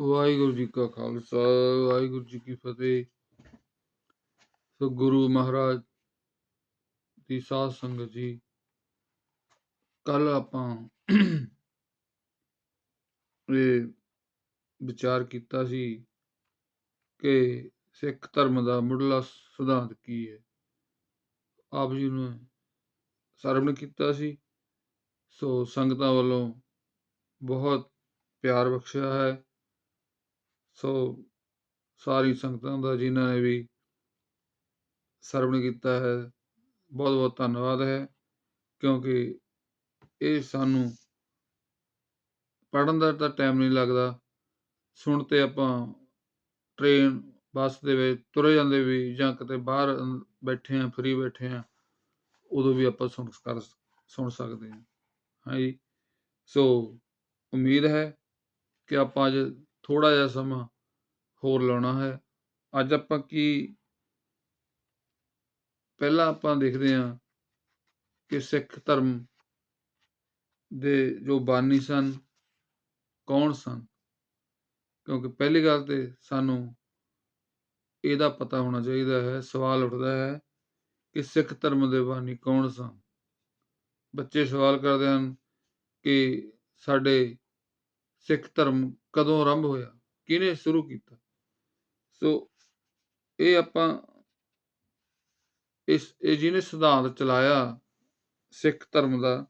ਵਾਹਿਗੁਰੂ ਜੀ ਕਾ ਖਾਲਸਾ, ਵਾਹਿਗੁਰੂ ਜੀ ਕੀ ਫਤਿਹ। ਸੋ ਗੁਰੂ ਮਹਾਰਾਜ ਦੀ ਸਾਧ ਸੰਗਤ ਜੀ ਕੱਲ ਆਪਾਂ ਇਹ ਵਿਚਾਰ ਕੀਤਾ ਸੀ ਕਿ ਸਿੱਖ ਧਰਮ ਦਾ ਮੁੱਢਲਾ ਸਿਧਾਂਤ ਕੀ ਹੈ। ਆਪ ਜੀ ਨੂੰ ਸਰਵਣ ਕੀਤਾ ਸੀ। ਸੋ ਸੰਗਤਾਂ ਵੱਲੋਂ ਬਹੁਤ ਪਿਆਰ ਬਖਸ਼ਿਆ ਹੈ। ਸੋ ਸਾਰੀ ਸੰਗਤਾਂ ਦਾ ਜਿਨ੍ਹਾਂ ਨੇ ਵੀ ਸਰਵਣ ਕੀਤਾ ਹੈ ਬਹੁਤ ਬਹੁਤ ਧੰਨਵਾਦ ਹੈ, ਕਿਉਂਕਿ ਇਹ ਸਾਨੂੰ ਪੜਨ ਦਾ ਤਾਂ ਟਾਈਮ ਨਹੀਂ ਲੱਗਦਾ। ਸੁਣ ਤੇ ਆਪਾਂ ਟ੍ਰੇਨ ਬੱਸ ਦੇ ਵਿੱਚ ਤੁਰੇ ਜਾਂਦੇ ਵੀ ਜਾਂ ਕਿਤੇ ਬਾਹਰ ਬੈਠੇ ਆ ਫਰੀ ਬੈਠੇ ਆ ਉਦੋਂ ਵੀ ਆਪਾਂ ਸੁਣ ਕਰ ਸੁਣ ਸਕਦੇ ਹਾਂ। ਹਾਂਜੀ। ਸੋ ਉਮੀਦ ਹੈ ਕਿ ਆਪਾਂ ਅੱਜ ਥੋੜਾ ਜਿਹਾ ਸਮਾਂ ਹੋਰ ਲਾਉਣਾ ਹੈ। ਅੱਜ ਆਪਾਂ ਕੀ ਪਹਿਲਾਂ ਆਪਾਂ ਦੇਖਦੇ ਹਾਂ ਕਿ ਸਿੱਖ ਧਰਮ ਦੇ ਜੋ ਬਾਨੀ ਸਨ, ਕੌਣ ਸਨ? ਕਿਉਂਕਿ ਪਹਿਲੀ ਗੱਲ ਤੇ ਸਾਨੂੰ ਇਹਦਾ ਪਤਾ ਹੋਣਾ ਚਾਹੀਦਾ ਹੈ, ਸਵਾਲ ਉੱਠਦਾ ਹੈ ਕਿ ਸਿੱਖ ਧਰਮ ਦੇ ਬਾਨੀ ਕੌਣ ਸਨ? ਬੱਚੇ ਸਵਾਲ ਕਰਦੇ ਹਨ ਕਿ ਸਾਡੇ ਸਿੱਖ ਧਰਮ ਕਦੋਂ ਆਰੰਭ ਹੋਇਆ? ਕਿਹਨੇ ਸ਼ੁਰੂ ਕੀਤਾ? ਸੋ ਇਹ ਆਪਾਂ ਇਸ, ਇਹ ਜਿਹਨੇ ਸਿਧਾਂਤ ਚਲਾਇਆ ਸਿੱਖ ਧਰਮ ਦਾ,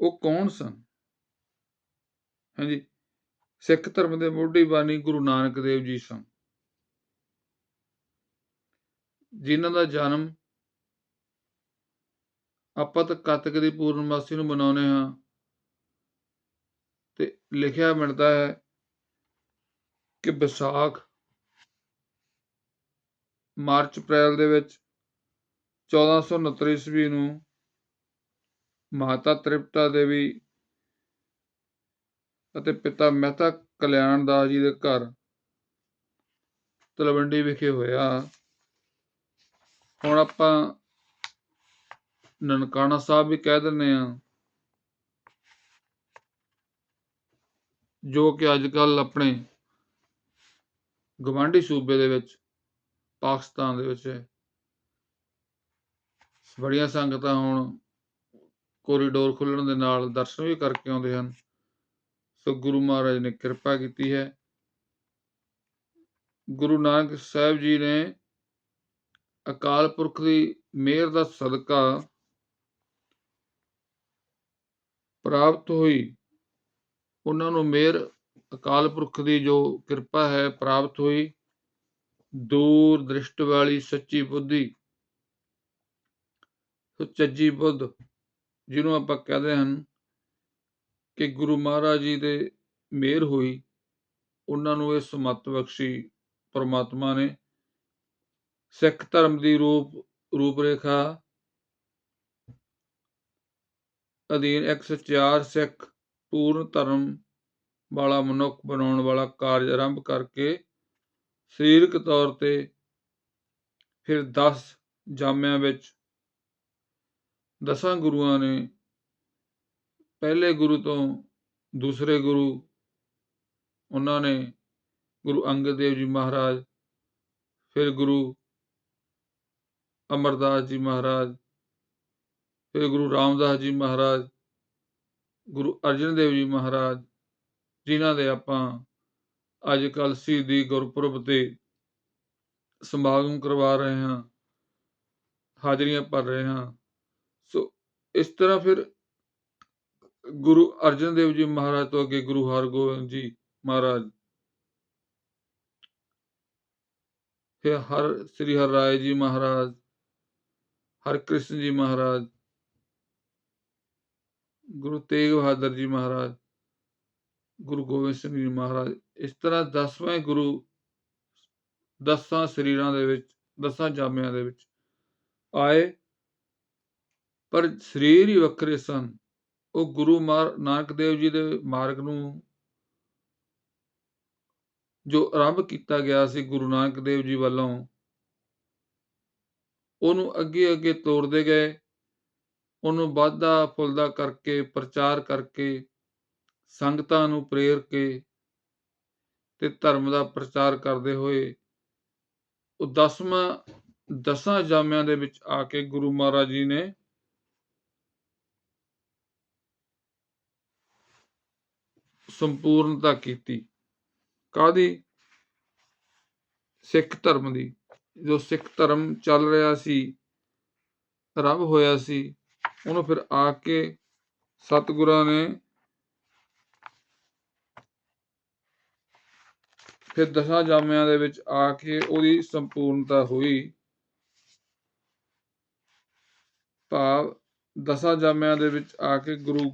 ਉਹ ਕੌਣ ਸਨ? ਹਾਂਜੀ, ਸਿੱਖ ਧਰਮ ਦੇ ਮੋਢੀ ਬਾਨੀ ਗੁਰੂ ਨਾਨਕ ਦੇਵ ਜੀ ਸਨ। ਜਿਨ੍ਹਾਂ ਦਾ ਜਨਮ ਆਪਾਂ ਤਾਂ ਕੱਤਕ ਦੀ ਪੂਰਨਮਾਸੀ ਨੂੰ ਮਨਾਉਂਦੇ ਹਾਂ। ਤੇ ਲਿਖਿਆ ਮਿਲਦਾ ਹੈ ਕਿ ਵਿਸਾਖ, ਮਾਰਚ, ਅਪ੍ਰੈਲ ਦੇ ਵਿੱਚ 1469 ਈਸਵੀ ਨੂੰ ਮਾਤਾ ਤ੍ਰਿਪਤਾ ਦੇਵੀ ਅਤੇ ਪਿਤਾ ਮਹਿਤਾ ਕਲਿਆਣ ਦਾਸ ਜੀ ਦੇ ਘਰ ਤਲਵੰਡੀ ਵਿਖੇ ਹੋਇਆ। ਹੁਣ ਆਪਾਂ ਨਨਕਾਣਾ ਸਾਹਿਬ ਵੀ ਕਹਿ ਦਿੰਦੇ ਆ ਜੋ ਕਿ ਅੱਜ ਕੱਲ ਆਪਣੇ ਗਵਾਂਢੀ ਸੂਬੇ ਦੇ ਵਿੱਚ, ਪਾਕਿਸਤਾਨ ਦੇ ਵਿੱਚ ਹੈ। ਬੜੀਆਂ ਸੰਗਤਾਂ ਹੁਣ ਕੋਰੀਡੋਰ ਖੁੱਲਣ ਦੇ ਨਾਲ ਦਰਸ਼ਨ ਵੀ ਕਰਕੇ ਆਉਂਦੇ ਹਨ। ਸੋ ਗੁਰੂ ਮਹਾਰਾਜ ਨੇ ਕਿਰਪਾ ਕੀਤੀ ਹੈ। ਗੁਰੂ ਨਾਨਕ ਸਾਹਿਬ ਜੀ ਨੇ ਅਕਾਲ ਪੁਰਖ ਦੀ ਮਿਹਰ ਦਾ ਸਦਕਾ ਪ੍ਰਾਪਤ ਹੋਈ। ਉਹਨਾਂ ਨੂੰ ਮਿਹਰ ਅਕਾਲ ਪੁਰਖ ਦੀ ਜੋ ਕਿਰਪਾ ਹੈ ਪ੍ਰਾਪਤ ਹੋਈ, ਦੂਰ ਦ੍ਰਿਸ਼ਟ ਵਾਲੀ ਸੱਚੀ ਬੁੱਧੀ। ਸੁਚੱਜੀ ਬੁੱਧ, ਜਿਹਨੂੰ ਆਪਾਂ ਕਹਦੇ ਹਨ ਕਿ ਗੁਰੂ ਮਹਾਰਾਜ ਜੀ ਦੇ ਮਿਹਰ ਹੋਈ, ਉਹਨਾਂ ਨੂੰ ਇਹ ਸਮਤ ਬਖਸ਼ੀ ਪਰਮਾਤਮਾ ਨੇ। ਸਿੱਖ ਧਰਮ ਦੀ ਰੂਪ, ਰੂਪਰੇਖਾ ਅਧੀਨ 104 ਸਿੱਖ ਪੂਰਨ ਧਰਮ ਵਾਲਾ ਮਨੁੱਖ ਬਣਾਉਣ ਵਾਲਾ ਕਾਰਜ ਆਰੰਭ ਕਰਕੇ ਸਰੀਰਕ ਤੌਰ ਤੇ ਫਿਰ 10 ਜਾਮਿਆਂ ਵਿੱਚ ਦਸਾਂ ਗੁਰੂਆਂ ਨੇ ਪਹਿਲੇ ਗੁਰੂ ਤੋਂ ਦੂਸਰੇ ਗੁਰੂ, ਉਹਨਾਂ ਨੇ ਗੁਰੂ ਅੰਗਦ ਦੇਵ ਜੀ ਮਹਾਰਾਜ, ਫਿਰ ਗੁਰੂ ਅਮਰਦਾਸ ਜੀ ਮਹਾਰਾਜ, ਫਿਰ ਗੁਰੂ ਰਾਮਦਾਸ ਜੀ ਮਹਾਰਾਜ ਗੁਰੂ ਅਰਜਨ ਦੇਵ ਜੀ ਮਹਾਰਾਜ, ਜਿਨ੍ਹਾਂ ਦੇ ਆਪਾਂ ਅੱਜ ਕੱਲ ਸ਼ਹੀਦੀ ਗੁਰਪੁਰਬ ਤੇ ਸਮਾਗਮ ਕਰਵਾ ਰਹੇ ਹਾਂ, ਹਾਜ਼ਰੀਆਂ ਭਰ ਰਹੇ ਹਾਂ, ਸੋ ਇਸ ਤਰ੍ਹਾਂ ਫਿਰ ਗੁਰੂ ਅਰਜਨ ਦੇਵ ਜੀ ਮਹਾਰਾਜ ਤੋਂ ਅੱਗੇ ਗੁਰੂ ਹਰਗੋਬਿੰਦ ਜੀ ਮਹਾਰਾਜ, ਫਿਰ ਹਰ ਸ੍ਰੀ ਹਰ ਰਾਏ ਜੀ ਮਹਾਰਾਜ, ਹਰ ਕ੍ਰਿਸ਼ਨ ਜੀ ਮਹਾਰਾਜ ਗੁਰੂ ਤੇਗ ਬਹਾਦਰ ਜੀ ਮਹਾਰਾਜ, ਗੁਰੂ ਗੋਬਿੰਦ ਸਿੰਘ ਜੀ ਮਹਾਰਾਜ, ਇਸ ਤਰ੍ਹਾਂ ਦਸਵੇਂ ਗੁਰੂ ਦਸਾਂ ਸਰੀਰਾਂ ਦੇ ਵਿੱਚ, ਦਸਾਂ ਜਾਮਿਆਂ ਦੇ ਵਿੱਚ ਆਏ। ਪਰ ਸਰੀਰ ਹੀ ਵੱਖਰੇ ਸਨ। ਉਹ ਗੁਰੂ ਮਾਰ, ਨਾਨਕ ਦੇਵ ਜੀ ਦੇ ਮਾਰਗ ਨੂੰ ਜੋ ਆਰੰਭ ਕੀਤਾ ਗਿਆ ਸੀ ਗੁਰੂ ਨਾਨਕ ਦੇਵ ਜੀ ਵੱਲੋਂ, ਉਹਨੂੰ ਅੱਗੇ ਅੱਗੇ ਤੋਰਦੇ ਗਏ। ਉਹਨੂੰ ਵਾਧਾ ਫੁੱਲਦਾ ਕਰਕੇ, ਪ੍ਰਚਾਰ ਕਰਕੇ, ਸੰਗਤਾਂ ਨੂੰ ਪ੍ਰੇਰ ਕੇ ਤੇ ਧਰਮ ਦਾ ਪ੍ਰਚਾਰ ਕਰਦੇ ਹੋਏ ਉਹ ਦਸਵਾਂ, ਦਸਾਂ ਜਾਮਿਆਂ ਦੇ ਵਿੱਚ ਆ ਕੇ ਗੁਰੂ ਮਹਾਰਾਜ ਜੀ ਨੇ ਸੰਪੂਰਨਤਾ ਕੀਤੀ। ਕਾਦੀ ਸਿੱਖ ਧਰਮ ਦੀ। ਜੋ ਸਿੱਖ ਧਰਮ ਚੱਲ ਰਿਹਾ ਸੀ, ਰੱਬ ਹੋਇਆ ਸੀ ਉਹਨੂੰ ਫਿਰ ਆ ਕੇ ਸਤਿਗੁਰਾਂ ਨੇ ਫਿਰ ਦਸਾਂ ਜਾਮਿਆਂ ਦੇ ਵਿੱਚ ਆ ਕੇ ਉਹਦੀ ਸੰਪੂਰਨਤਾ ਹੋਈ। ਭਾਵ ਦਸਾਂ ਜਾਮਿਆਂ ਦੇ ਵਿੱਚ ਆ ਕੇ ਗੁਰੂ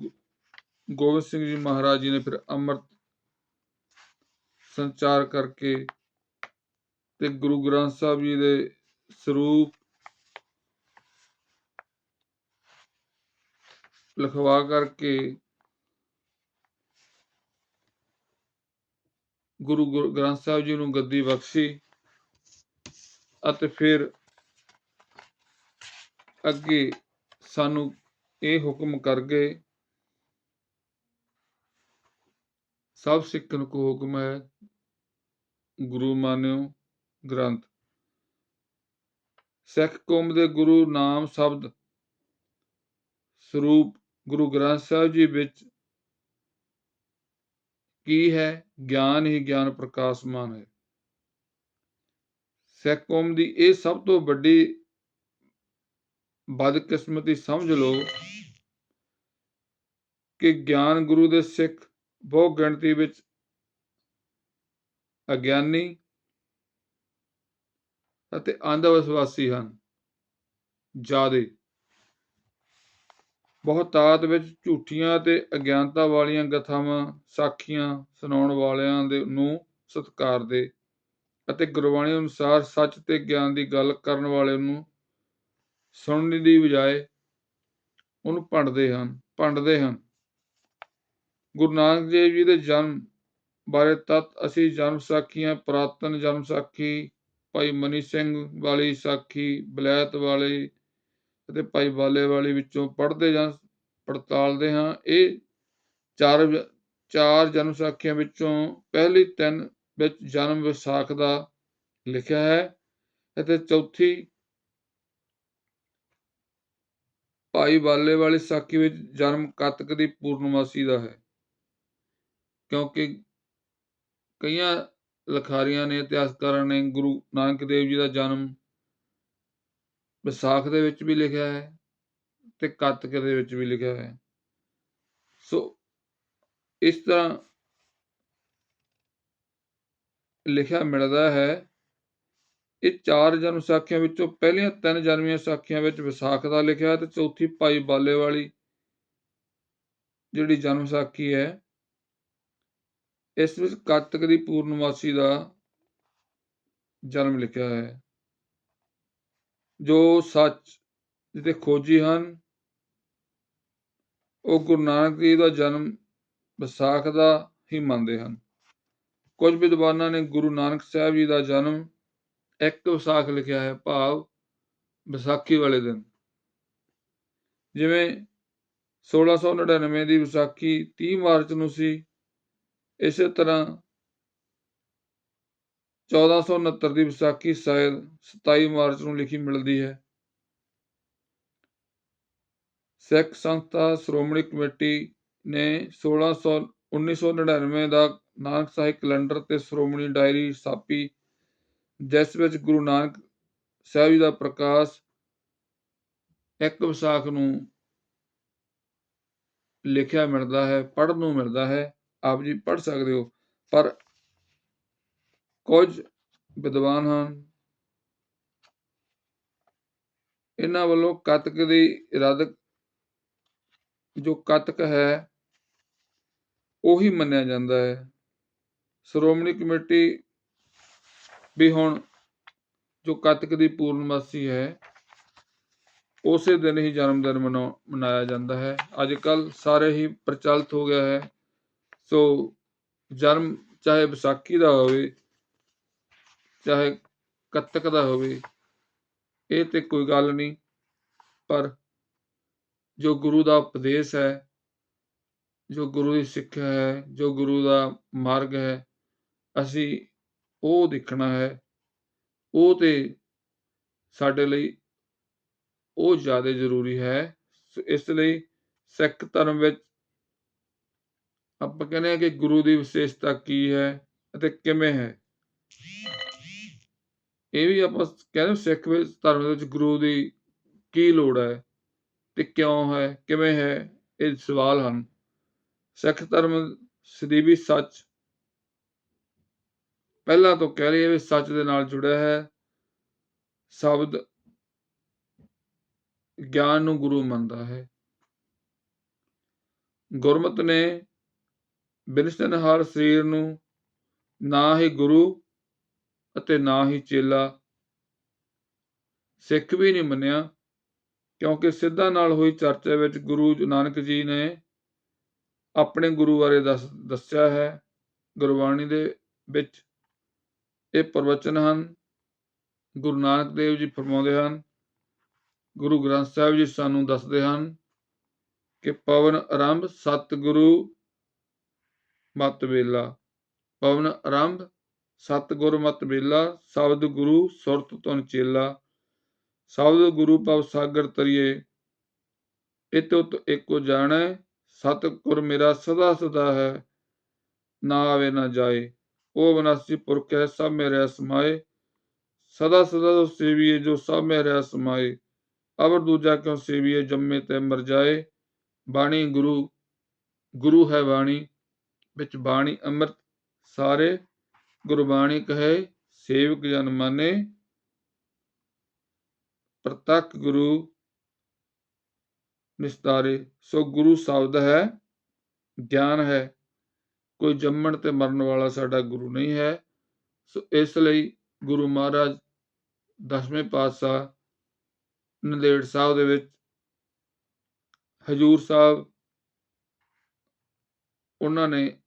ਗੋਬਿੰਦ ਸਿੰਘ ਜੀ ਮਹਾਰਾਜ ਜੀ ਨੇ ਫਿਰ ਅੰਮ੍ਰਿਤ ਸੰਚਾਰ ਕਰਕੇ ਤੇ ਗੁਰੂ ਗ੍ਰੰਥ ਸਾਹਿਬ ਜੀ ਦੇ ਸਰੂਪ ਲਿਖਵਾ ਕਰਕੇ ਗੁਰੂ ਗੁਰੂ, ਗ੍ਰੰਥ ਸਾਹਿਬ ਜੀ ਨੂੰ ਗੱਦੀ ਬਖਸ਼ੀ ਅਤੇ ਫਿਰ ਅੱਗੇ ਸਾਨੂੰ ਇਹ ਹੁਕਮ ਕਰ ਗਏ, ਸਭ ਸਿੱਖਣ ਕੋ ਹੁਕਮ ਹੈ, ਗੁਰੂ ਮਾਨਿਓ ਗ੍ਰੰਥ। ਸਿੱਖ ਕੌਮ ਦੇ ਗੁਰੂ ਨਾਮ ਸ਼ਬਦ ਸਰੂਪ ਗੁਰੂ ਗ੍ਰੰਥ ਸਾਹਿਬ ਜੀ ਵਿੱਚ ਕੀ ਹੈ? ਗਿਆਨ ਹੀ ਗਿਆਨ ਪ੍ਰਕਾਸ਼ਮਾਨ ਹੈ। ਸਿੱਖ ਕੌਮ ਦੀ ਇਹ ਸਭ ਤੋਂ ਵੱਡੀ ਬਦਕਿਸਮਤੀ ਸਮਝ ਲਓ ਕਿ ਗਿਆਨ ਗੁਰੂ ਦੇ ਸਿੱਖ ਬਹੁ ਗਿਣਤੀ ਵਿੱਚ ਅਗਿਆਨੀ ਅਤੇ ਅੰਧ ਵਿਸ਼ਵਾਸੀ ਹਨ। ਜਿਆਦੇ ਬਹੁਤਾਤ ਵਿੱਚ ਝੂਠੀਆਂ ਤੇ ਅਗਿਆਨਤਾ ਵਾਲੀਆਂ ਗਥਾਵਾਂ ਸਾਖੀਆਂ ਸੁਣਾਉਣ ਵਾਲਿਆਂ ਦੇ ਨੂੰ ਸਤਿਕਾਰਦੇ ਅਤੇ ਗੁਰਬਾਣੀ ਅਨੁਸਾਰ ਸੱਚ ਤੇ ਗਿਆਨ ਦੀ ਗੱਲ ਕਰਨ ਵਾਲੇ ਨੂੰ ਸੁਣਨ ਦੀ ਬਜਾਏ ਉਹਨੂੰ ਭੰਡਦੇ ਹਨ ਭੰਡਦੇ ਹਨ। ਗੁਰੂ ਨਾਨਕ ਦੇਵ ਜੀ ਦੇ ਜਨਮ ਬਾਰੇ ਤਤ ਅਸੀਂ ਜਨਮ ਸਾਖੀਆਂ, ਪ੍ਰਾਤਨ ਜਨਮ ਸਾਖੀ, ਭਾਈ ਮਨੀ ਸਿੰਘ ਵਾਲੀ ਸਾਖੀ, ਬਲੈਤ ਵਾਲੀ ਅਤੇ ਭਾਈ ਬਾਲੇ ਵਾਲੀ ਵਿੱਚੋਂ ਪੜ੍ਹਦੇ ਜਾਂ ਪੜਤਾਲਦੇ ਹਾਂ। ਇਹ ਚਾਰ ਚਾਰ ਜਨਮ ਸਾਖੀਆਂ ਵਿੱਚੋਂ ਪਹਿਲੀ ਤਿੰਨ ਵਿੱਚ ਜਨਮ ਵਿਸਾਖ ਦਾ ਲਿਖਿਆ ਹੈ ਅਤੇ ਚੌਥੀ ਭਾਈ ਬਾਲੇ ਵਾਲੀ ਸਾਖੀ ਵਿੱਚ ਜਨਮ ਕੱਤਕ ਦੀ ਪੂਰਨਮਾਸੀ ਦਾ ਹੈ। ਕਿਉਂਕਿ ਕਈਆਂ ਲਖਾਰੀਆਂ ਨੇ, ਇਤਿਹਾਸਕਾਰਾਂ ਨੇ ਗੁਰੂ ਨਾਨਕ ਦੇਵ ਜੀ ਦਾ ਜਨਮ ਵਿਸਾਖ ਦੇ ਵਿੱਚ ਵੀ ਲਿਖਿਆ ਹੈ ਤੇ ਕੱਤਕ ਦੇ ਵਿੱਚ ਵੀ ਲਿਖਿਆ ਹੈ। ਸੋ ਇਸ ਤਰ੍ਹਾਂ ਲਿਖਿਆ ਮਿਲਦਾ ਹੈ। ਇਹ ਚਾਰ ਜਨਮ ਸਾਖੀਆਂ ਵਿੱਚੋਂ ਪਹਿਲੀਆਂ ਤਿੰਨ ਜਨਮੀਆਂ ਸਾਖੀਆਂ ਵਿੱਚ ਵਿਸਾਖ ਦਾ ਲਿਖਿਆ ਤੇ ਚੌਥੀ ਭਾਈ ਬਾਲੇ ਵਾਲੀ ਜਿਹੜੀ ਜਨਮ ਸਾਖੀ ਹੈ, ਇਸ ਵਿੱਚ ਕੱਤਕ ਦੀ ਪੂਰਨਮਾਸੀ ਦਾ ਜਨਮ ਲਿਖਿਆ ਹੈ। ਜੋ ਸੱਚ ਜਿਹਦੇ ਖੋਜੀ ਹਨ, ਉਹ ਗੁਰੂ ਨਾਨਕ ਦੇਵ ਦਾ ਜਨਮ ਵਿਸਾਖ ਦਾ ਹੀ ਮੰਨਦੇ ਹਨ। ਕੁਝ ਵਿਦਵਾਨਾਂ ਨੇ ਗੁਰੂ ਨਾਨਕ ਸਾਹਿਬ ਜੀ ਦਾ ਜਨਮ ਇੱਕ ਵਿਸਾਖ ਲਿਖਿਆ ਹੈ, ਭਾਵ ਵਿਸਾਖੀ ਵਾਲੇ ਦਿਨ। ਜਿਵੇਂ 1699 ਦੀ ਵਿਸਾਖੀ 30 ਮਾਰਚ ਨੂੰ ਸੀ, ਇਸੇ ਤਰ੍ਹਾਂ 1469 ਦੀ ਵਿਸਾਖੀ ਸ਼ਾਇਦ 27 ਮਾਰਚ ਨੂੰ ਲਿਖੀ ਮਿਲਦੀ ਹੈ। ਸਿੱਖ ਸੰਸਥਾ ਸ਼੍ਰੋਮਣੀ ਕਮੇਟੀ ਨੇ 1600 1999 ਦਾ ਨਾਨਕ ਸਾਹਿਬ ਕੈਲੰਡਰ ਤੇ ਸ਼੍ਰੋਮਣੀ ਡਾਇਰੀ ਛਾਪੀ, ਜਿਸ ਵਿੱਚ ਗੁਰੂ ਨਾਨਕ ਸਾਹਿਬ ਜੀ ਦਾ ਪ੍ਰਕਾਸ਼ ਇੱਕ ਵਿਸਾਖ ਨੂੰ ਲਿਖਿਆ ਮਿਲਦਾ ਹੈ, ਪੜ੍ਹਨ ਨੂੰ ਮਿਲਦਾ ਹੈ। ਆਪ ਜੀ ਪੜ੍ਹ ਸਕਦੇ ਹੋ, ਪਰ ਕੁਝ ਵਿਦਵਾਨ ਹਨ। ਇਹਨਾਂ ਵੱਲੋਂ ਕਤਕ ਦੀ ਰੱਦ ਜੋ ਕਤਕ ਹੈ, ਉਹੀ ਮੰਨਿਆ ਜਾਂਦਾ ਹੈ। ਸ਼੍ਰੋਮਣੀ ਕਮੇਟੀ ਵੀ ਹੁਣ ਜੋ ਕਤਕ ਦੀ ਪੂਰਨਮਾਸੀ ਹੈ, ਉਸੇ ਦਿਨ ਹੀ ਜਨਮ ਦਿਨ ਮਨਾ- ਮਨਾਇਆ ਜਾਂਦਾ ਹੈ। ਅੱਜ ਕੱਲ ਸਾਰੇ ਹੀ ਪ੍ਰਚਲਿਤ ਹੋ ਗਿਆ ਹੈ। ਸੋ ਜਨਮ ਚਾਹੇ ਵਿਸਾਖੀ ਦਾ ਹੋਵੇ ਚਾਹੇ ਕੱਤਕ ਦਾ ਹੋਵੇ, ਇਹ ਤੇ ਕੋਈ ਗੱਲ ਨਹੀਂ, ਪਰ ਜੋ ਗੁਰੂ ਦਾ ਉਪਦੇਸ਼ ਹੈ, ਜੋ ਗੁਰੂ ਦੀ ਸਿੱਖਿਆ ਹੈ, ਜੋ ਗੁਰੂ ਦਾ ਮਾਰਗ ਹੈ, ਅਸੀਂ ਉਹ ਦੇਖਣਾ ਹੈ, ਉਹ ਤੇ ਸਾਡੇ ਲਈ ਉਹ ਜ਼ਿਆਦਾ ਜ਼ਰੂਰੀ ਹੈ। ਇਸ ਲਈ ਸਿੱਖ ਧਰਮ ਵਿੱਚ ਆਪਾਂ ਕਹਿੰਦੇ ਹਾਂ ਕਿ ਗੁਰੂ ਦੀ ਵਿਸ਼ੇਸ਼ਤਾ ਕੀ ਹੈ ਅਤੇ ਕਿਵੇਂ ਹੈ? ਇਹ ਵੀ ਆਪਾਂ ਕਹਿੰਦੇ ਸਿੱਖ ਵਿੱਚ ਧਰਮ ਦੇ ਵਿੱਚ ਗੁਰੂ ਦੀ ਕੀ ਲੋੜ ਹੈ ਤੇ ਕਿਉਂ ਹੈ, ਕਿਵੇਂ ਹੈ, ਇਹ ਸਵਾਲ ਹਨ। ਸਿੱਖ ਧਰਮ ਸਦੀਵੀ ਸੱਚ ਪਹਿਲਾਂ ਤੋਂ ਕਹਿ ਲਈਏ ਵੀ ਸੱਚ ਦੇ ਨਾਲ ਜੁੜਿਆ ਹੈ। ਸ਼ਬਦ ਗਿਆਨ ਨੂੰ ਗੁਰੂ ਮੰਨਦਾ ਹੈ। ਗੁਰਮਤ ਨੇ ਬਿਨਸਨਹਾਰ ਸਰੀਰ ਨੂੰ ਨਾ ਹੀ ਗੁਰੂ ਅਤੇ ਨਾ ਹੀ ਚੇਲਾ। ਸਿੱਖ ਵੀ ਨਹੀਂ ਮੰਨਿਆ, ਕਿਉਂਕਿ ਸਿੱਧਾ ਨਾਲ ਹੋਈ ਚਰਚਾ ਵਿੱਚ ਗੁਰੂ ਨਾਨਕ ਜੀ ਨੇ ਆਪਣੇ ਗੁਰੂ ਬਾਰੇ ਦੱਸ, ਦੱਸਿਆ ਹੈ। ਗੁਰਬਾਣੀ ਦੇ ਵਿੱਚ ਇਹ ਪ੍ਰਵਚਨ ਹਨ, ਗੁਰੂ ਨਾਨਕ ਦੇਵ ਜੀ ਫਰਮਾਉਂਦੇ ਹਨ, ਗੁਰੂ ਗ੍ਰੰਥ ਸਾਹਿਬ ਜੀ ਸਾਨੂੰ ਦੱਸਦੇ ਹਨ ਕਿ ਪਵਨ ਆਰੰਭ ਸਤਿਗੁਰੂ ਮਤ ਵੇਲਾ, ਪਵਨ ਆਰੰਭ ਸਤਿਗੁਰ ਮਤ ਵੇਲਾ ਸ਼ਬਦ ਗੁਰੂ ਸੁਰਤ ਤੁਨ ਚੇਲਾ। ਸ਼ਬਦ ਗੁਰੂ ਪਵ ਸਾਗਰ ਤਰੀਏ, ਇਤ ਉਤ ਏਕੋ ਜਾਣੈ, ਸਤਿਗੁਰ ਮੇਰਾ ਸਦਾ ਸਦਾ ਹੈ, ਨਾ ਆਵੇ ਨਾ ਜਾਏ। ਉਹ ਬਨਾਸੀ ਪੁਰਖ ਹੈ ਸਭ ਮੇਰੇ ਸਮਾਏ। ਸਦਾ ਸਦਾ ਜੋ ਸੇਵੀਏ, ਜੋ ਸਭ ਮੇਰੇ ਸਮਾਏ। ਅਵਰ ਦੂਜਾ ਕਿਉ ਸੇਵੀਏ, ਜੰਮੇ ਤੇ ਮਰ ਜਾਏ। ਬਾਣੀ ਗੁਰੂ ਗੁਰੂ ਹੈ ਬਾਣੀ, ਵਿੱਚ ਬਾਣੀ ਅੰਮ੍ਰਿਤ ਸਾਰੇ। ਗੁਰਬਾਣੀ ਕਹੇ, ਸੇਵਕ ਜਨ ਮਾਨੇ, ਪ੍ਰਤੱਖ ਗੁਰੂ ਨਿਸਤਾਰੇ। ਸੋ ਗੁਰੂ ਸ਼ਬਦ ਹੈ, ਗਿਆਨ ਹੈ। ਕੋਈ ਜੰਮਣ ਤੇ ਮਰਨ ਵਾਲਾ ਸਾਡਾ ਗੁਰੂ ਨਹੀਂ ਹੈ। ਸੋ ਇਸ ਲਈ ਗੁਰੂ ਮਹਾਰਾਜ ਦਸਵੇਂ ਪਾਤਸ਼ਾਹ ਨੰਦੇੜ ਸਾਹਿਬ ਦੇ ਵਿੱਚ ਹਜੂਰ ਸਾਹਿਬ, ਉਹਨਾਂ ਨੇ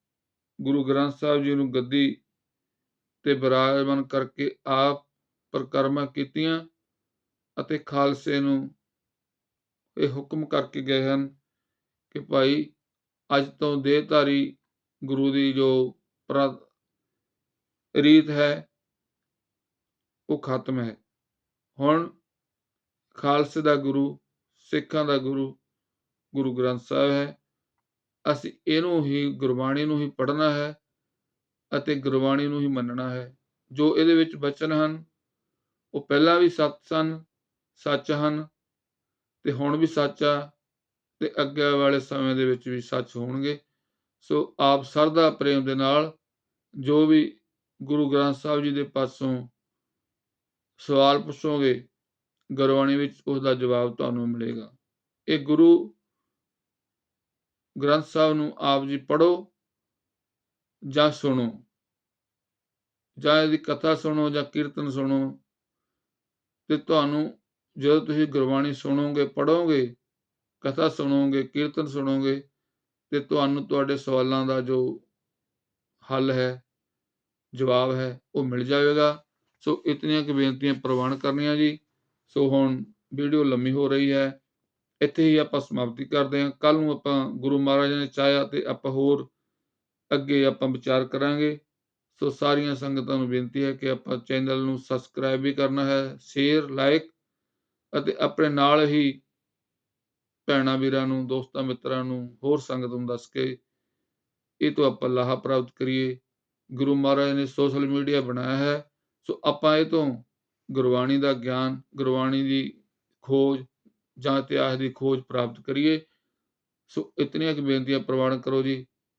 ਗੁਰੂ ਗ੍ਰੰਥ ਸਾਹਿਬ ਜੀ ਨੂੰ ਗੱਦੀ ਤੇ ਬਿਰਾਜਮਾਨ ਕਰਕੇ ਆਪ ਪ੍ਰਕਰਮਾ ਕੀਤੀਆਂ ਅਤੇ ਖਾਲਸੇ ਨੂੰ ਇਹ ਹੁਕਮ ਕਰਕੇ ਗਏ ਹਨ ਕਿ ਭਾਈ ਅੱਜ ਤੋਂ ਦੇਹਧਾਰੀ ਗੁਰੂ ਦੀ ਜੋ ਰੀਤ ਹੈ, ਉਹ ਖਤਮ ਹੈ। ਹੁਣ ਖਾਲਸੇ ਦਾ ਗੁਰੂ, ਸਿੱਖਾਂ ਦਾ ਗੁਰੂ ਗੁਰੂ ਗ੍ਰੰਥ ਸਾਹਿਬ ਹੈ। ਅਸੀਂ ਇਹਨੂੰ ਹੀ, ਗੁਰਬਾਣੀ ਨੂੰ ਹੀ ਪੜ੍ਹਨਾ ਹੈ। ਅਤੇ ਗੁਰਬਾਣੀ ਨੂੰ ਹੀ ਮੰਨਣਾ ਹੈ। ਜੋ ਇਹਦੇ ਵਿੱਚ ਬਚਨ ਹਨ, ਉਹ ਪਹਿਲਾਂ ਵੀ ਸੱਚ ਸਨ, ਸੱਚ ਹਨ ਤੇ ਹੁਣ ਵੀ ਸੱਚ ਆ ਤੇ ਅੱਗੇ ਵਾਲੇ ਸਮੇਂ ਦੇ ਵਿੱਚ ਵੀ ਸੱਚ ਹੋਣਗੇ। ਸੋ ਆਪ ਸਰਦਾ ਪ੍ਰੇਮ ਦੇ ਨਾਲ ਜੋ ਵੀ ਗੁਰੂ ਗ੍ਰੰਥ ਸਾਹਿਬ ਜੀ ਦੇ ਪਾਸੋਂ ਸਵਾਲ ਪੁੱਛੋਗੇ, ਗੁਰਬਾਣੀ ਵਿੱਚ ਉਸ ਦਾ ਜਵਾਬ ਤੁਹਾਨੂੰ ਮਿਲੇਗਾ। ਇਹ ਗੁਰੂ ਗ੍ਰੰਥ ਸਾਹਿਬ ਨੂੰ ਆਪ ਜੀ ਪੜੋ ਜਾਂ ਸੁਣੋ। ਜਾਂ ਇਹਦੀ ਕਥਾ ਸੁਣੋ ਜਾਂ ਕੀਰਤਨ ਸੁਣੋ। ਤੇ ਤੁਹਾਨੂੰ ਜਦੋਂ ਤੁਸੀਂ ਗੁਰਬਾਣੀ ਸੁਣੋਗੇ ਪੜੋਗੇ ਕਥਾ ਸੁਣੋਗੇ, ਕੀਰਤਨ ਸੁਣੋਗੇ, ਤੇ ਤੁਹਾਨੂੰ ਤੁਹਾਡੇ ਸਵਾਲਾਂ ਦਾ ਜੋ ਹੱਲ ਹੈ, ਜਵਾਬ ਹੈ, ਉਹ ਮਿਲ ਜਾਵੇਗਾ। ਸੋ ਇਤਨੀਆਂ ਕਿ ਬੇਨਤੀਆਂ ਪ੍ਰਵਾਨ ਕਰਨੀਆਂ ਜੀ। ਸੋ ਹੁਣ ਵੀਡੀਓ ਲੰਮੀ ਹੋ ਰਹੀ ਹੈ। ਇੱਥੇ ਹੀ ਆਪਾਂ ਸਮਾਪਤੀ ਕਰਦੇ ਹਾਂ। ਕੱਲ ਨੂੰ ਆਪਾਂ ਗੁਰੂ ਮਹਾਰਾਜ ਨੇ ਚਾਹਿਆ ਤੇ ਆਪਾਂ ਹੋਰ ਅੱਗੇ ਆਪਾਂ ਵਿਚਾਰ ਕਰਾਂਗੇ। ਸੋ ਸਾਰੀਆਂ ਸੰਗਤਾਂ ਨੂੰ ਬੇਨਤੀ ਹੈ ਕਿ ਆਪਾਂ ਚੈਨਲ ਨੂੰ ਸਬਸਕ੍ਰਾਈਬ ਵੀ ਕਰਨਾ ਹੈ ਸ਼ੇਅਰ ਲਾਈਕ ਅਤੇ ਆਪਣੇ ਨਾਲ ਹੀ ਭੈਣਾ ਵੀਰਾਂ ਨੂੰ, ਦੋਸਤਾਂ ਮਿੱਤਰਾਂ ਨੂੰ ਹੋਰ ਸੰਗਤ ਨੂੰ ਦੱਸ ਕੇ ਇਹ ਤੋਂ ਆਪਾਂ ਲਾਹਾ ਪ੍ਰਾਪਤ ਕਰੀਏ। ਗੁਰੂ ਮਹਾਰਾਜ ਨੇ ਸੋਸ਼ਲ ਮੀਡੀਆ ਬਣਾਇਆ ਹੈ। ਸੋ ਆਪਾਂ ਇਹ ਤੋਂ ਗੁਰਬਾਣੀ ਦਾ ਗਿਆਨ, ਗੁਰਬਾਣੀ ਦੀ ਖੋਜ ਜਾਂ ਇਤਿਹਾਸ ਦੀ ਖੋਜ ਪ੍ਰਾਪਤ ਕਰੀਏ। ਸੋ ਇਤਨੀਆਂ ਕਿ ਬੇਨਤੀਆਂ ਪ੍ਰਵਾਨ ਕਰੋ ਜੀ।